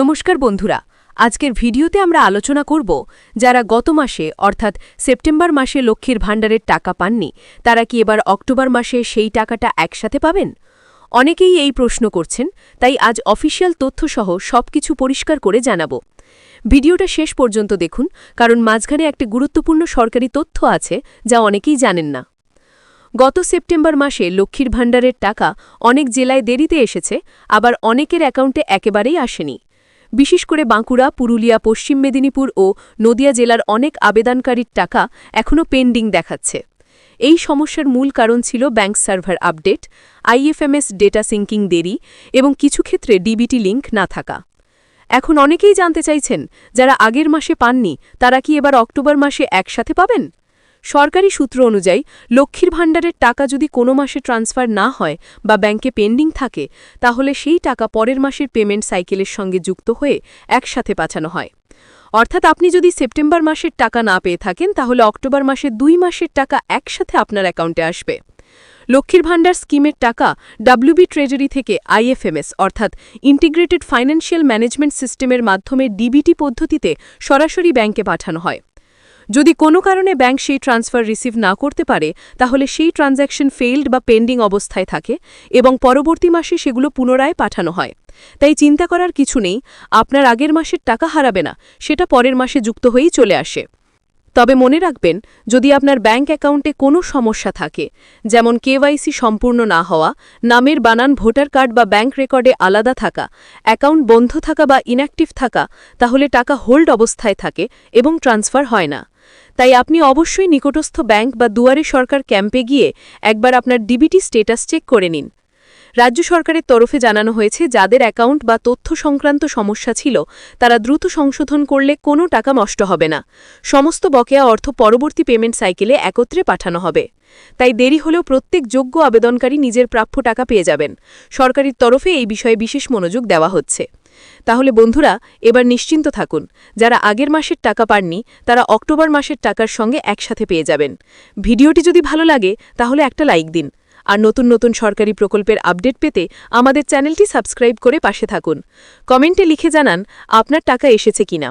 নমস্কার বন্ধুরা, আজকের ভিডিওতে আমরা আলোচনা করব যারা গত মাসে, অর্থাৎ সেপ্টেম্বর মাসে লক্ষ্মীর ভাণ্ডারের টাকা পাননি, তারা কি এবার অক্টোবর মাসে সেই টাকাটা একসাথে পাবেন? অনেকেই এই প্রশ্ন করছেন, তাই আজ অফিসিয়াল তথ্যসহ সবকিছু পরিষ্কার করে জানাব। ভিডিওটা শেষ পর্যন্ত দেখুন, কারণ মাঝখানে একটি গুরুত্বপূর্ণ সরকারি তথ্য আছে, যা অনেকেই জানেন না। গত সেপ্টেম্বর মাসে লক্ষ্মীর ভাণ্ডারের টাকা অনেক জেলায় দেরিতে এসেছে, আবার অনেকের অ্যাকাউন্টে একেবারেই আসেনি। বিশেষ করে বাঁকুড়া, পুরুলিয়া, পশ্চিম মেদিনীপুর ও নদিয়া জেলার অনেক আবেদনকারীর টাকা এখনও পেন্ডিং দেখাচ্ছে। এই সমস্যার মূল কারণ ছিল bank server update, IFMS data syncing দেরি এবং কিছু ক্ষেত্রে ডিবিটি লিঙ্ক না থাকা। এখন অনেকেই জানতে চাইছেন, যারা আগের মাসে পাননি, তারা কি এবার অক্টোবর মাসে একসাথে পাবেন? সরকারি সূত্র অনুযায়ী, লক্ষ্মীর ভাণ্ডারের টাকা যদি কোনো মাসে ট্রান্সফার না হয় বা ব্যাংকে পেন্ডিং থাকে, তাহলে সেই টাকা পরের মাসের পেমেন্ট সাইকেলের সঙ্গে যুক্ত হয়ে একসাথে পাঠানো হয়। অর্থাৎ আপনি যদি সেপ্টেম্বর মাসের টাকা না পেয়ে থাকেন, তাহলে অক্টোবর মাসের দুই মাসের টাকা একসাথে আপনার অ্যাকাউন্টে আসবে। লক্ষ্মীর ভাণ্ডার স্কিমের টাকা ডাব্লিউবি ট্রেজারি থেকে আইএফএমএস অর্থাৎ ইন্টিগ্রেটেড ফাইন্যান্সিয়াল ম্যানেজমেন্ট সিস্টেমের মাধ্যমে ডিবিটি পদ্ধতিতে সরাসরি ব্যাংকে পাঠানো হয়। যদি কোনো কারণে ব্যাংক সেই ট্রান্সফার রিসিভ না করতে পারে, তাহলে সেই ট্রানজ্যাকশন ফেইল্ড বা পেন্ডিং অবস্থায় থাকে এবং পরবর্তী মাসে সেগুলো পুনরায় পাঠানো হয়। তাই চিন্তা করার কিছু নেই, আপনার আগের মাসের টাকা হারাবে না, সেটা পরের মাসে যুক্ত হয়েই চলে আসে। তবে মনে রাখবেন, যদি আপনার ব্যাংক অ্যাকাউন্টে কোনো সমস্যা থাকে, যেমন কেওয়াইসি সম্পূর্ণ না হওয়া, নামের বানান ভোটার কার্ড বা ব্যাংক রেকর্ডে আলাদা থাকা, অ্যাকাউন্ট বন্ধ থাকা বা ইনঅ্যাক্টিভ থাকা, তাহলে টাকা হোল্ড অবস্থায় থাকে এবং ট্রান্সফার হয় না। তাই আপনি অবশ্যই নিকটস্থ ব্যাংক বা দুয়ারে সরকার ক্যাম্পে গিয়ে একবার আপনার ডিবিটি স্টেটাস চেক করে নিন। রাজ্য সরকারের তরফে জানানো হয়েছে, যাদের অ্যাকাউন্ট বা তথ্য সংক্রান্ত সমস্যা ছিল, তারা দ্রুত সংশোধন করলে কোনো টাকা নষ্ট হবে না। সমস্ত বকেয়া অর্থ পরবর্তী পেমেন্ট সাইকেলে একত্রে পাঠানো হবে। তাই দেরি হলেও প্রত্যেক যোগ্য আবেদনকারী নিজের প্রাপ্য টাকা পেয়ে যাবেন। সরকারের তরফে এই বিষয়ে বিশেষ মনোযোগ দেওয়া হচ্ছে। তাহলে বন্ধুরা, এবার নিশ্চিন্ত থাকুন, যারা আগের মাসের টাকা পাননি, তারা অক্টোবর মাসের টাকার সঙ্গে একসাথে পেয়ে যাবেন। ভিডিওটি যদি ভালো লাগে, তাহলে একটা লাইক দিন। আর নতুন নতুন সরকারি প্রকল্পের আপডেট পেতে আমাদের চ্যানেলটি সাবস্ক্রাইব করে পাশে থাকুন। কমেন্টে লিখে জানান, আপনার টাকা এসেছে কিনা।